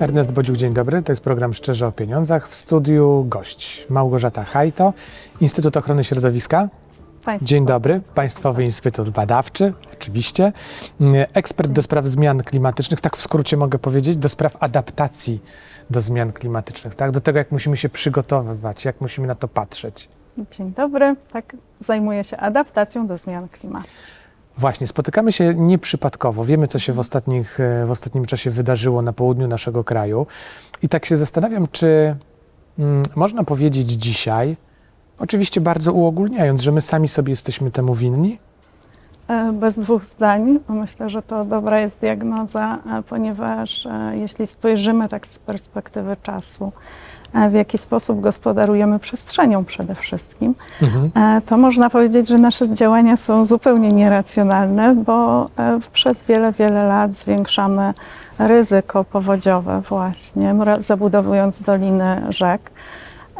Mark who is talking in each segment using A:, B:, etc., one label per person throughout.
A: Ernest Bodziuk, dzień dobry. To jest program Szczerze o Pieniądzach. W studiu gość Małgorzata Hajto, Instytut Ochrony Środowiska.
B: Państwo.
A: Dzień dobry. Państwowy Instytut Badawczy, oczywiście. Ekspert do spraw zmian klimatycznych, tak w skrócie mogę powiedzieć, do spraw adaptacji do zmian klimatycznych, tak? Do tego, jak musimy się przygotowywać, jak musimy na to patrzeć.
B: Dzień dobry. Tak, zajmuję się adaptacją do zmian klimatu.
A: Właśnie, spotykamy się nieprzypadkowo. Wiemy, co się w, ostatnich, e, w ostatnim czasie wydarzyło na południu naszego kraju. I tak się zastanawiam, czy mm, można powiedzieć dzisiaj, oczywiście bardzo uogólniając, że my sami sobie jesteśmy temu winni?
B: E, Bez dwóch zdań. Myślę, że to dobra jest diagnoza, e, ponieważ e, jeśli spojrzymy tak z perspektywy czasu, w jaki sposób gospodarujemy przestrzenią przede wszystkim,
A: Mhm.
B: to można powiedzieć, że nasze działania są zupełnie nieracjonalne, bo przez wiele, wiele lat zwiększamy ryzyko powodziowe właśnie, zabudowując doliny rzek.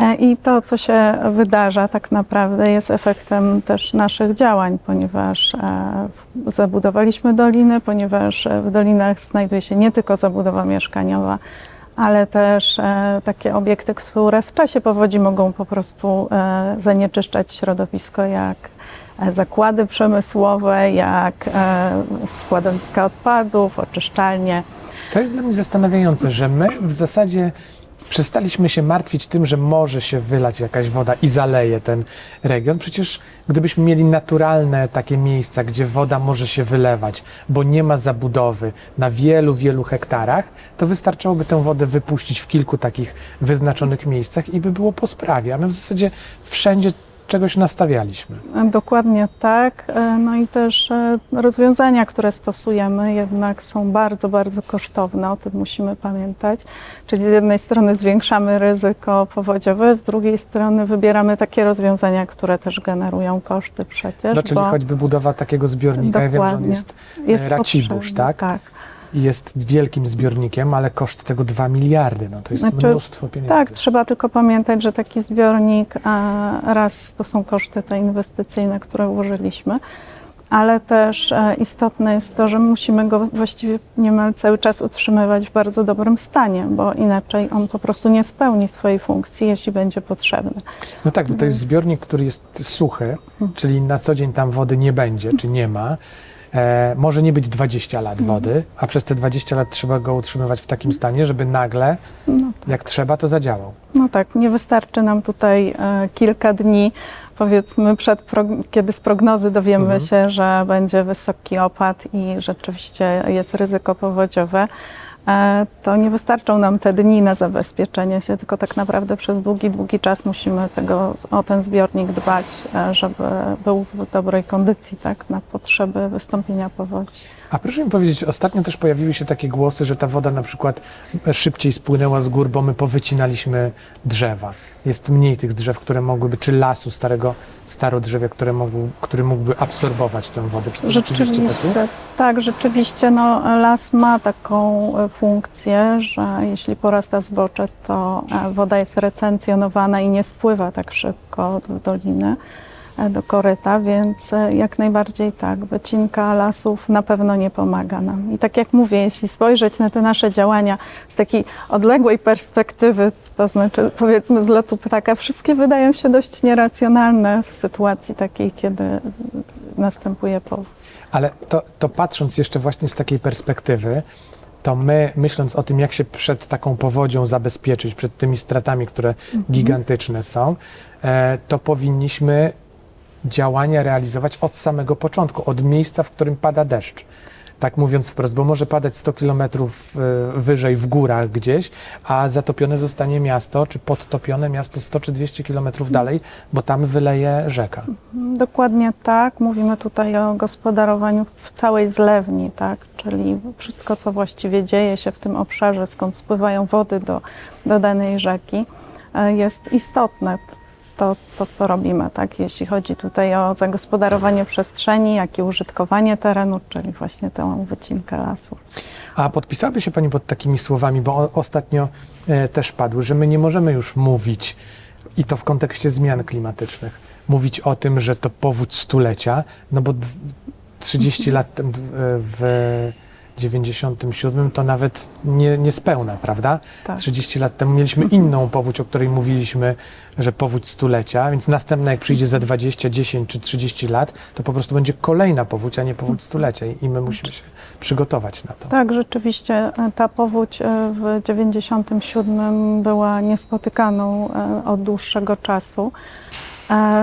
B: E, I to, co się wydarza, tak naprawdę jest efektem też naszych działań, ponieważ e, zabudowaliśmy doliny, ponieważ e, w dolinach znajduje się nie tylko zabudowa mieszkaniowa, ale też takie obiekty, które w czasie powodzi mogą po prostu zanieczyszczać środowisko, jak zakłady przemysłowe, jak składowiska odpadów, oczyszczalnie.
A: To jest dla mnie zastanawiające, że my w zasadzie przestaliśmy się martwić tym, że może się wylać jakaś woda i zaleje ten region. Przecież gdybyśmy mieli naturalne takie miejsca, gdzie woda może się wylewać, bo nie ma zabudowy na wielu, wielu hektarach, to wystarczyłoby tę wodę wypuścić w kilku takich wyznaczonych miejscach i by było po sprawie. A my w zasadzie wszędzie czegoś nastawialiśmy.
B: Dokładnie tak. E, No i też e, rozwiązania, które stosujemy, jednak są bardzo, bardzo kosztowne. O tym musimy pamiętać. Czyli z jednej strony zwiększamy ryzyko powodziowe, z drugiej strony wybieramy takie rozwiązania, które też generują koszty przecież.
A: No, czyli
B: bo
A: choćby budowa takiego zbiornika, ja wiem, że on
B: Dokładnie.
A: jest,
B: jest
A: Racibórz,
B: potrzebny,
A: tak?
B: Tak.
A: Jest wielkim zbiornikiem, ale koszt tego 2 miliardy, no to jest
B: Znaczy,
A: mnóstwo pieniędzy.
B: Tak, trzeba tylko pamiętać, że taki zbiornik, raz to są koszty te inwestycyjne, które ułożyliśmy, ale też e, istotne jest to, że musimy go właściwie niemal cały czas utrzymywać w bardzo dobrym stanie, bo inaczej on po prostu nie spełni swojej funkcji, jeśli będzie potrzebny.
A: No tak, bo to jest zbiornik, który jest suchy, czyli na co dzień tam wody nie będzie, czy nie ma. E, może nie być 20 lat wody, a przez te 20 lat trzeba go utrzymywać w takim stanie, żeby nagle,
B: No,
A: jak trzeba, to zadziałał.
B: no tak, nie wystarczy nam tutaj e, kilka dni, powiedzmy, przed kiedy z prognozy dowiemy
A: Mhm.
B: się, że będzie wysoki opad i rzeczywiście jest ryzyko powodziowe. E, To nie wystarczą nam te dni na zabezpieczenie się, tylko tak naprawdę przez długi, długi czas musimy tego, o ten zbiornik dbać, e, żeby był w dobrej kondycji tak, na potrzeby wystąpienia powodzi.
A: A proszę mi powiedzieć, ostatnio też pojawiły się takie głosy, że ta woda na przykład szybciej spłynęła z gór, bo my powycinaliśmy drzewa. Jest mniej tych drzew, które mogłyby, czy lasu starego, starodrzewia, które mógł, który mógłby absorbować tę wodę. Czy to rzeczywiście, tak jest?
B: tak, rzeczywiście no, las ma taką e, funkcję, że jeśli porasta zbocze, to e, woda jest retencjonowana i nie spływa tak szybko do doliny, do koryta, więc e, jak najbardziej tak, wycinka lasów na pewno nie pomaga nam. I tak jak mówię, jeśli spojrzeć na te nasze działania z takiej odległej perspektywy, to znaczy powiedzmy z lotu ptaka, wszystkie wydają się dość nieracjonalne w sytuacji takiej, kiedy następuje powódź.
A: Ale to, to patrząc jeszcze właśnie z takiej perspektywy, to my, myśląc o tym, jak się przed taką powodzią zabezpieczyć, przed tymi stratami, które gigantyczne są, e, to powinniśmy działania realizować od samego początku, od miejsca, w którym pada deszcz. Tak mówiąc wprost, bo może padać 100 kilometrów e, wyżej w górach gdzieś, a zatopione zostanie miasto, czy podtopione miasto 100 czy 200 kilometrów dalej, bo tam wyleje rzeka.
B: Dokładnie tak. Mówimy tutaj o gospodarowaniu w całej zlewni, tak? czyli wszystko, co właściwie dzieje się w tym obszarze, skąd spływają wody do, do danej rzeki, e, jest istotne. To, to, co robimy, tak? Jeśli chodzi tutaj o zagospodarowanie przestrzeni, jak i użytkowanie terenu, czyli właśnie tę wycinkę lasu.
A: A podpisałaby się Pani pod takimi słowami, bo ostatnio e, też padły, że my nie możemy już mówić, i to w kontekście zmian klimatycznych, mówić o tym, że to powódź stulecia, no bo dw- 30 lat w- w 97 to nawet nie, niespełna, prawda?
B: Tak.
A: 30 lat temu mieliśmy inną powódź, o której mówiliśmy, że powódź stulecia, więc następna jak przyjdzie za 20, 10 czy 30 lat, to po prostu będzie kolejna powódź, a nie powódź stulecia i i my musimy się przygotować na to.
B: Tak, rzeczywiście e, ta powódź e, w 97 była niespotykaną e, od dłuższego czasu.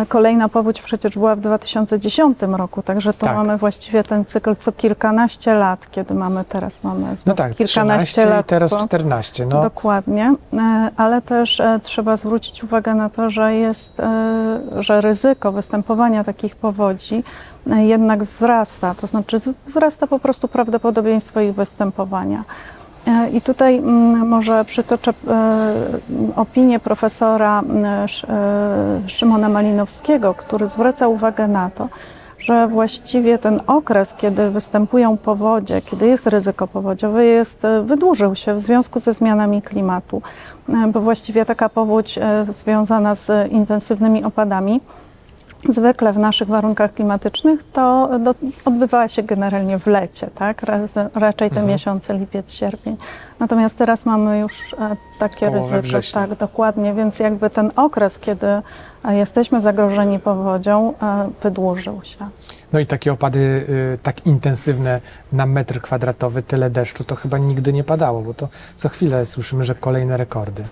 B: Kolejna powódź przecież była w 2010 roku, także to
A: Tak.
B: mamy właściwie ten cykl co kilkanaście lat, kiedy mamy teraz mamy
A: No tak,
B: kilkanaście
A: 13
B: lat.
A: i teraz
B: po-
A: 14. No,
B: Dokładnie, e, ale też e, trzeba zwrócić uwagę na to, że jest, e, że ryzyko występowania takich powodzi jednak wzrasta, to znaczy wzrasta po prostu prawdopodobieństwo ich występowania. E, I tutaj mm, może przytoczę e, opinię profesora e, Szymona Malinowskiego, który zwraca uwagę na to, że właściwie ten okres, kiedy występują powodzie, kiedy jest ryzyko powodziowe, jest, wydłużył się w związku ze zmianami klimatu, bo właściwie taka powódź związana z intensywnymi opadami zwykle w naszych warunkach klimatycznych to do, odbywała się generalnie w lecie, tak? Raz, raczej te
A: Mhm.
B: miesiące lipiec, sierpień. Natomiast teraz mamy już e, takie ryzyko,
A: września.
B: tak, dokładnie, więc jakby ten okres, kiedy e, jesteśmy zagrożeni powodzią, e, wydłużył się.
A: no i takie opady y, tak intensywne na metr kwadratowy, tyle deszczu, to chyba nigdy nie padało, bo to co chwilę słyszymy, że kolejne rekordy.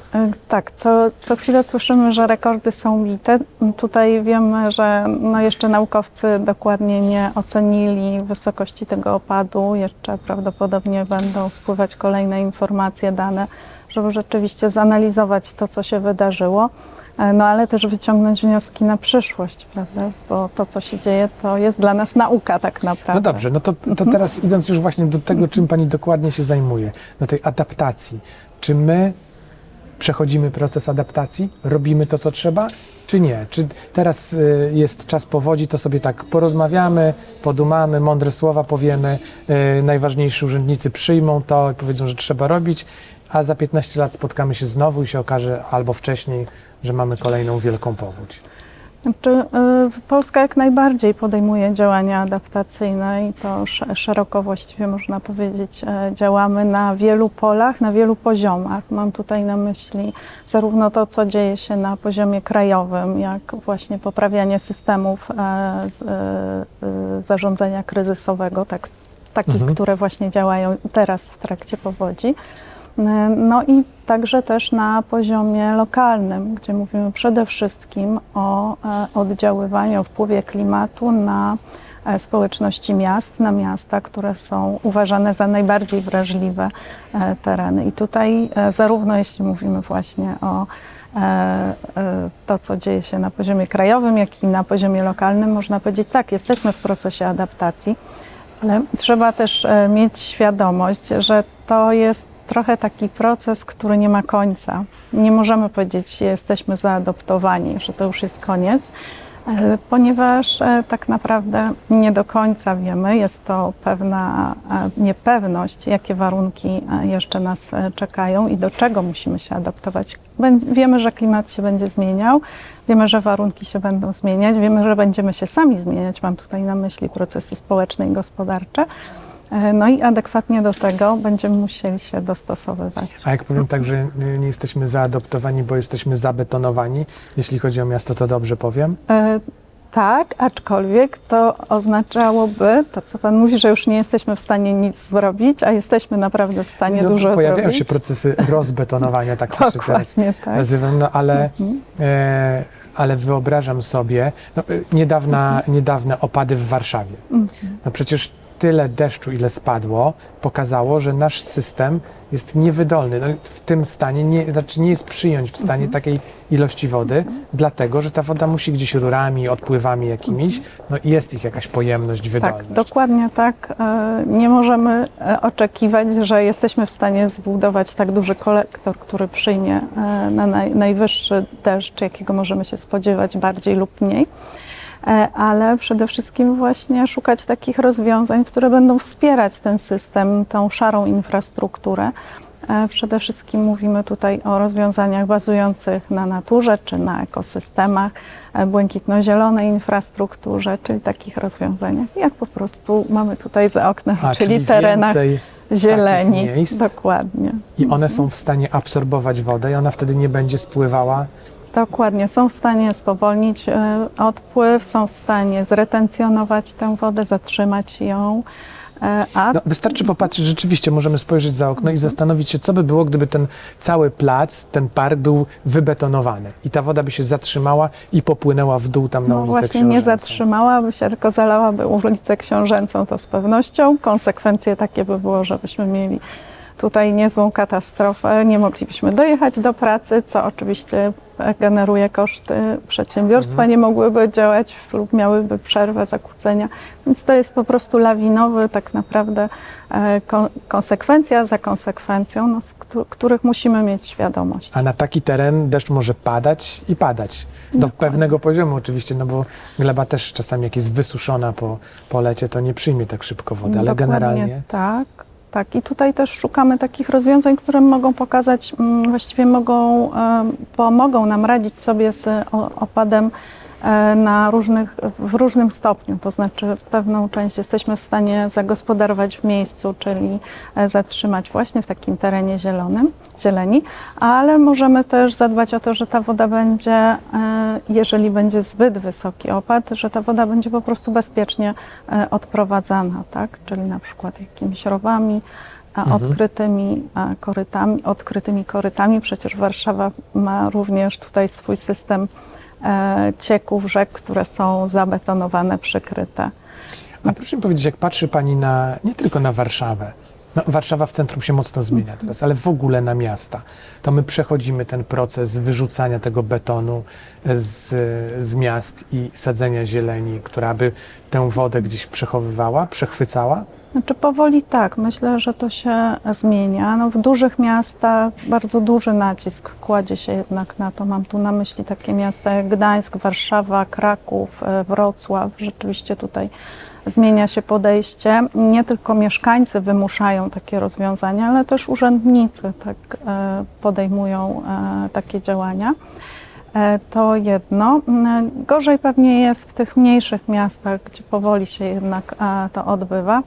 B: Tak, co, co chwilę słyszymy, że rekordy są bite. Tutaj wiemy, że no jeszcze naukowcy dokładnie nie ocenili wysokości tego opadu. Jeszcze prawdopodobnie będą spływać kolejne informacje, dane, żeby rzeczywiście zanalizować to, co się wydarzyło. E, No ale też wyciągnąć wnioski na przyszłość, prawda? Bo to, co się dzieje, to jest dla nas nauka tak naprawdę.
A: No dobrze, no to, to teraz idąc już właśnie do tego, czym Pani dokładnie się zajmuje, do tej adaptacji. Czy my przechodzimy proces adaptacji, robimy to, co trzeba, czy nie? Czy teraz y, jest czas powodzi, to sobie tak porozmawiamy, podumamy, mądre słowa powiemy, y, najważniejsi urzędnicy przyjmą to i powiedzą, że trzeba robić, a za 15 lat spotkamy się znowu i się okaże, albo wcześniej, że mamy kolejną wielką powódź.
B: Znaczy, Polska jak najbardziej podejmuje działania adaptacyjne i to sz- szeroko właściwie można powiedzieć e, działamy na wielu polach, na wielu poziomach. Mam tutaj na myśli zarówno to, co dzieje się na poziomie krajowym, jak właśnie poprawianie systemów e, e, zarządzania kryzysowego, tak, takich,
A: Mhm.
B: które właśnie działają teraz w trakcie powodzi. E, No i także też na poziomie lokalnym, gdzie mówimy przede wszystkim o e, oddziaływaniu, o wpływie klimatu na e, społeczności miast, na miasta, które są uważane za najbardziej wrażliwe tereny. I tutaj zarówno jeśli mówimy właśnie o to, co dzieje się na poziomie krajowym, jak i na poziomie lokalnym, można powiedzieć tak, jesteśmy w procesie adaptacji, ale trzeba też mieć świadomość, że to jest trochę taki proces, który nie ma końca. Nie możemy powiedzieć, jesteśmy zaadoptowani, że to już jest koniec, e, ponieważ e, tak naprawdę nie do końca wiemy, jest to pewna e, niepewność, jakie warunki jeszcze nas czekają i do czego musimy się adaptować. Wiemy, że klimat się będzie zmieniał, wiemy, że warunki się będą zmieniać, wiemy, że będziemy się sami zmieniać. Mam tutaj na myśli procesy społeczne i gospodarcze. E, No i adekwatnie do tego będziemy musieli się dostosowywać.
A: A jak powiem tak, że nie jesteśmy zaadoptowani, bo jesteśmy zabetonowani, jeśli chodzi o miasto, to dobrze powiem?
B: E, Tak, aczkolwiek to oznaczałoby, to co Pan mówi, że już nie jesteśmy w stanie nic zrobić, a jesteśmy naprawdę w stanie
A: No,
B: dużo
A: pojawiają
B: zrobić.
A: się procesy rozbetonowania, tak to się teraz
B: tak.
A: nazywam, no ale,
B: Mhm.
A: e, ale wyobrażam sobie, no, y, niedawna, niedawne opady w Warszawie.
B: Mhm.
A: No przecież tyle deszczu, ile spadło, pokazało, że nasz system jest niewydolny. No, w tym stanie, nie, znaczy nie jest przyjąć w stanie takiej ilości wody, dlatego że ta woda musi gdzieś rurami, odpływami jakimiś, no i jest ich jakaś pojemność, wydolność.
B: Tak, dokładnie tak. E, Nie możemy e, oczekiwać, że jesteśmy w stanie zbudować tak duży kolektor, który przyjmie e, na naj, najwyższy deszcz, jakiego możemy się spodziewać bardziej lub mniej. E, Ale przede wszystkim właśnie szukać takich rozwiązań, które będą wspierać ten system, tą szarą infrastrukturę. E, Przede wszystkim mówimy tutaj o rozwiązaniach bazujących na naturze czy na ekosystemach, e, błękitno-zielonej infrastrukturze, czyli takich rozwiązaniach, jak po prostu mamy tutaj za oknem,
A: A,
B: czyli, terenach
A: więcej
B: zieleni.
A: miejsc?
B: Dokładnie.
A: i one są w stanie absorbować wodę i ona wtedy nie będzie spływała.
B: Dokładnie. Są w stanie spowolnić e, odpływ, są w stanie zretencjonować tę wodę, zatrzymać ją. e, A
A: No, wystarczy popatrzeć, rzeczywiście możemy spojrzeć za okno i zastanowić się, co by było, gdyby ten cały plac, ten park był wybetonowany i ta woda by się zatrzymała i popłynęła w dół tam na
B: No
A: ulicę
B: właśnie nie
A: Książęcą.
B: zatrzymałaby się, tylko zalałaby ulicę Książęcą, to z pewnością. Konsekwencje takie by było, żebyśmy mieli tutaj niezłą katastrofę, nie moglibyśmy dojechać do pracy, co oczywiście generuje koszty przedsiębiorstwa,
A: Mhm.
B: nie mogłyby działać lub miałyby przerwę, zakłócenia. Więc to jest po prostu lawinowy tak naprawdę e, kon- konsekwencja za konsekwencją, no, z któ- których musimy mieć świadomość.
A: A na taki teren deszcz może padać i padać. Do
B: Dokładnie.
A: pewnego poziomu oczywiście, no bo gleba też czasami jak jest wysuszona po, po lecie, to nie przyjmie tak szybko wody, ale
B: Dokładnie
A: generalnie
B: Tak, tak. I tutaj też szukamy takich rozwiązań, które mogą pokazać, mm, właściwie mogą, pomogą nam radzić sobie z opadem na różnych, w różnym stopniu. To znaczy pewną część jesteśmy w stanie zagospodarować w miejscu, czyli e, zatrzymać właśnie w takim terenie zielonym, zieleni, ale możemy też zadbać o to, że ta woda będzie, e, jeżeli będzie zbyt wysoki opad, że ta woda będzie po prostu bezpiecznie e, odprowadzana, tak? Czyli na przykład jakimiś rowami,
A: Mhm.
B: odkrytymi korytami, odkrytymi korytami. Przecież Warszawa ma również tutaj swój system e, cieków, rzek, które są zabetonowane, przykryte.
A: A proszę mi powiedzieć, jak patrzy Pani na, nie tylko na Warszawę, no, Warszawa w centrum się mocno zmienia teraz, ale w ogóle na miasta, to my przechodzimy ten proces wyrzucania tego betonu z, z miast i sadzenia zieleni, która by tę wodę gdzieś przechowywała, przechwycała.
B: Znaczy powoli tak, myślę, że to się zmienia. No, w dużych miastach bardzo duży nacisk kładzie się jednak na to. Mam tu na myśli takie miasta jak Gdańsk, Warszawa, Kraków, e, Wrocław. Rzeczywiście tutaj zmienia się podejście. Nie tylko mieszkańcy wymuszają takie rozwiązania, ale też urzędnicy tak e, podejmują e, takie działania. E, To jedno. Mm, Gorzej pewnie jest w tych mniejszych miastach, gdzie powoli się jednak e, to odbywa.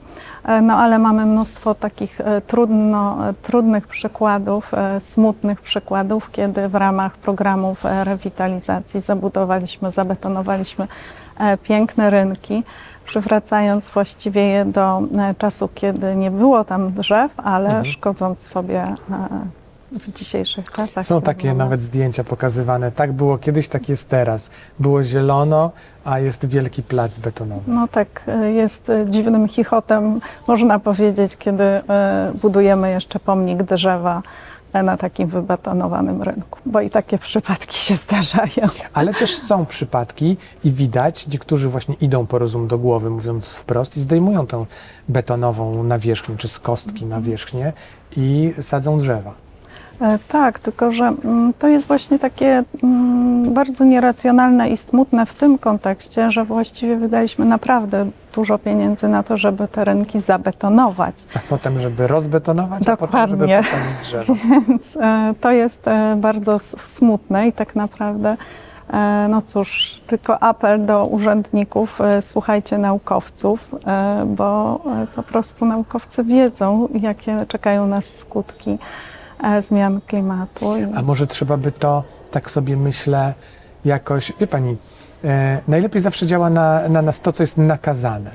B: E, No ale mamy mnóstwo takich e, trudno, e, trudnych przykładów, e, smutnych przykładów, kiedy w ramach programów e, rewitalizacji zabudowaliśmy, zabetonowaliśmy e, piękne rynki, przywracając właściwie je do e, czasu, kiedy nie było tam drzew, ale
A: Mhm.
B: szkodząc sobie e, w dzisiejszych czasach.
A: Są takie nawet zdjęcia pokazywane. Tak było kiedyś, tak jest teraz. Było zielono, a jest wielki plac betonowy.
B: No tak, e, jest e, dziwnym chichotem, można powiedzieć, kiedy e, budujemy jeszcze pomnik drzewa na takim wybetonowanym rynku, bo i takie przypadki się zdarzają.
A: Ale też są przypadki i widać, niektórzy właśnie idą po rozum do głowy, mówiąc wprost, i zdejmują tę betonową nawierzchnię, czy z kostki nawierzchnię i sadzą drzewa.
B: E, Tak, tylko że mm, to jest właśnie takie mm, bardzo nieracjonalne i smutne w tym kontekście, że właściwie wydaliśmy naprawdę dużo pieniędzy na to, żeby te rynki zabetonować.
A: A potem, żeby rozbetonować, a potem, żeby
B: Dokładnie.
A: posadzić drzewo.
B: Więc e, to jest e, bardzo smutne i tak naprawdę, no cóż, tylko apel do urzędników, słuchajcie naukowców, bo po prostu naukowcy wiedzą, jakie czekają nas skutki zmian klimatu. I-
A: A może trzeba by to, tak sobie myślę, jakoś, wie pani, e, najlepiej zawsze działa na, na nas to, co jest nakazane.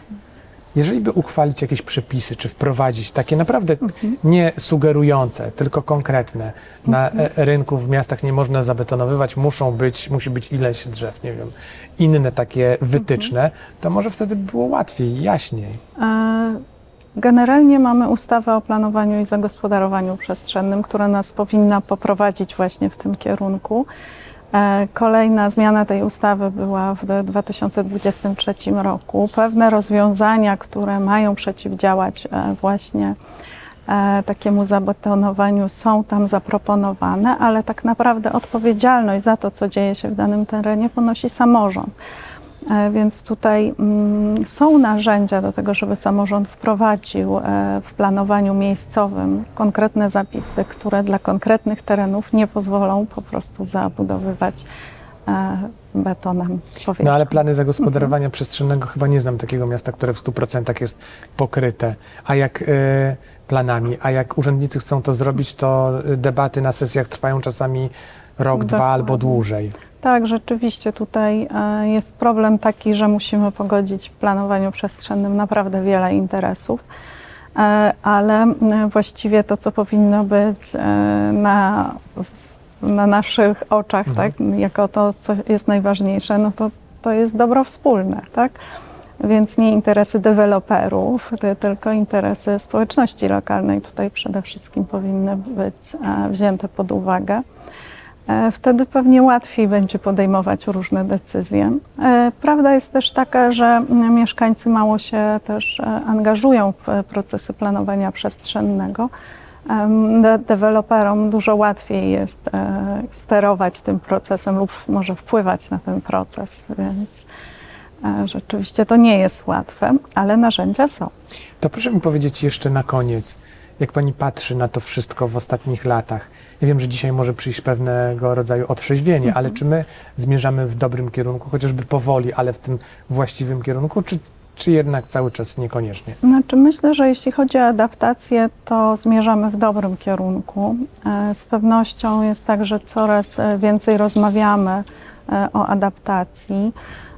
A: Jeżeli by uchwalić jakieś przepisy, czy wprowadzić takie naprawdę nie sugerujące, tylko konkretne, na e, rynku w miastach nie można zabetonowywać, muszą być, musi być ileś drzew, nie wiem, inne takie wytyczne, to może wtedy by było łatwiej, jaśniej.
B: E, Generalnie mamy ustawę o planowaniu i zagospodarowaniu przestrzennym, która nas powinna poprowadzić właśnie w tym kierunku. E, Kolejna zmiana tej ustawy była w 2023 roku. Pewne rozwiązania, które mają przeciwdziałać e, właśnie e, takiemu zabetonowaniu są tam zaproponowane, ale tak naprawdę odpowiedzialność za to, co dzieje się w danym terenie, ponosi samorząd. E, Więc tutaj mm, są narzędzia do tego, żeby samorząd wprowadził e, w planowaniu miejscowym konkretne zapisy, które dla konkretnych terenów nie pozwolą po prostu zabudowywać e, betonem powierzchni.
A: No ale plany zagospodarowania przestrzennego chyba nie znam takiego miasta, które w 100% jest pokryte. A jak e, planami, a jak urzędnicy chcą to zrobić, to debaty na sesjach trwają czasami rok, dwa albo
B: Dokładnie.
A: dłużej.
B: Tak, rzeczywiście tutaj e, jest problem taki, że musimy pogodzić w planowaniu przestrzennym naprawdę wiele interesów, e, ale m, właściwie to, co powinno być e, na, na naszych oczach,
A: Mhm.
B: tak, jako to, co jest najważniejsze, no to, to jest dobro wspólne, tak? Więc nie interesy deweloperów, ty- tylko interesy społeczności lokalnej tutaj przede wszystkim powinny być e, wzięte pod uwagę. E, Wtedy pewnie łatwiej będzie podejmować różne decyzje. E, Prawda jest też taka, że mm, mieszkańcy mało się też e, angażują w procesy planowania przestrzennego. De- Deweloperom dużo łatwiej jest sterować tym procesem lub może wpływać na ten proces, więc rzeczywiście to nie jest łatwe, ale narzędzia są.
A: To proszę mi powiedzieć jeszcze na koniec, jak pani patrzy na to wszystko w ostatnich latach. Ja wiem, że dzisiaj może przyjść pewnego rodzaju otrzeźwienie, ale czy my zmierzamy w dobrym kierunku, chociażby powoli, ale w tym właściwym kierunku, czy, czy jednak cały czas niekoniecznie?
B: Znaczy myślę, że jeśli chodzi o adaptację, to zmierzamy w dobrym kierunku. E, Z pewnością jest tak, że coraz e, więcej rozmawiamy e, o adaptacji.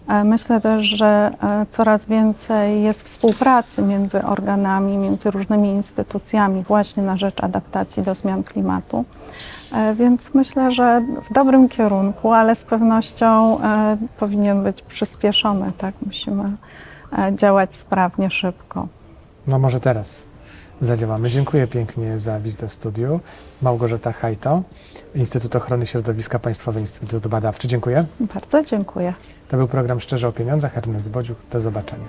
B: E, Myślę też, że e, coraz więcej jest współpracy między organami, między różnymi instytucjami właśnie na rzecz adaptacji do zmian klimatu. E, Więc myślę, że w dobrym kierunku, ale z pewnością powinien być przyspieszony. Tak? Musimy działać sprawnie, szybko.
A: No może teraz zadziałamy. Dziękuję pięknie za wizytę w studiu. Małgorzata Hajto, Instytut Ochrony Środowiska, Państwowy Instytut Badawczy. Dziękuję.
B: Bardzo dziękuję.
A: To był program Szczerze o Pieniądzach. Ernest Bodziuk. Do zobaczenia.